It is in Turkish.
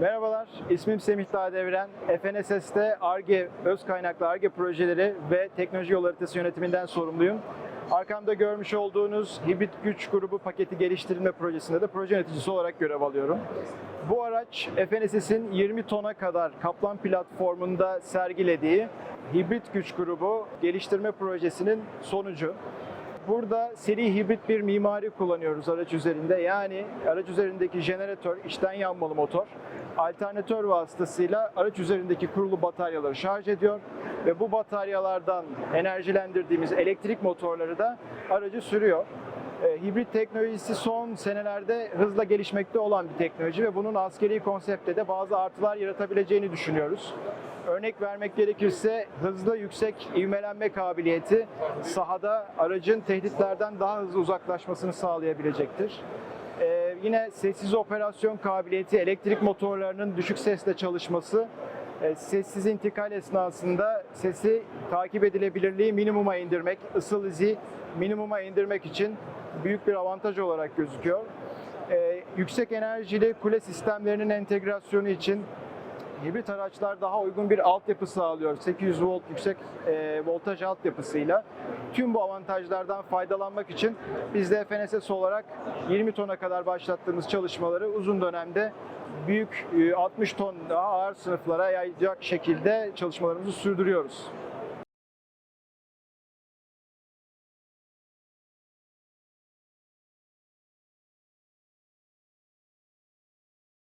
Merhabalar, ismim Semih Dağdevren. FNSS'te ARGE, öz kaynaklı ARGE projeleri ve teknoloji yol haritası yönetiminden sorumluyum. Arkamda görmüş olduğunuz hibrit güç grubu paketi geliştirme projesinde de proje yöneticisi olarak görev alıyorum. Bu araç FNSS'in 20 tona kadar Kaplan platformunda sergilediği hibrit güç grubu geliştirme projesinin sonucu. Burada seri hibrit bir mimari kullanıyoruz araç üzerinde. Yani araç üzerindeki jeneratör, içten yanmalı motor, alternatör vasıtasıyla araç üzerindeki kurulu bataryaları şarj ediyor ve bu bataryalardan enerjilendirdiğimiz elektrik motorları da aracı sürüyor. E, hibrit teknolojisi son senelerde hızla gelişmekte olan bir teknoloji ve bunun askeri konseptte de bazı artılar yaratabileceğini düşünüyoruz. Örnek vermek gerekirse hızlı yüksek ivmelenme kabiliyeti sahada aracın tehditlerden daha hızlı uzaklaşmasını sağlayabilecektir. Ee, yine sessiz operasyon kabiliyeti, elektrik motorlarının düşük sesle çalışması, e, sessiz intikal esnasında sesi takip edilebilirliği minimuma indirmek, ısıl izi minimuma indirmek için büyük bir avantaj olarak gözüküyor. Ee, yüksek enerjili kule sistemlerinin entegrasyonu için hibrit araçlar daha uygun bir altyapı sağlıyor. 800 volt yüksek e, voltaj altyapısıyla. Tüm bu avantajlardan faydalanmak için biz de FNSS olarak 20 tona kadar başlattığımız çalışmaları uzun dönemde büyük e, 60 ton daha ağır sınıflara yayacak şekilde çalışmalarımızı sürdürüyoruz.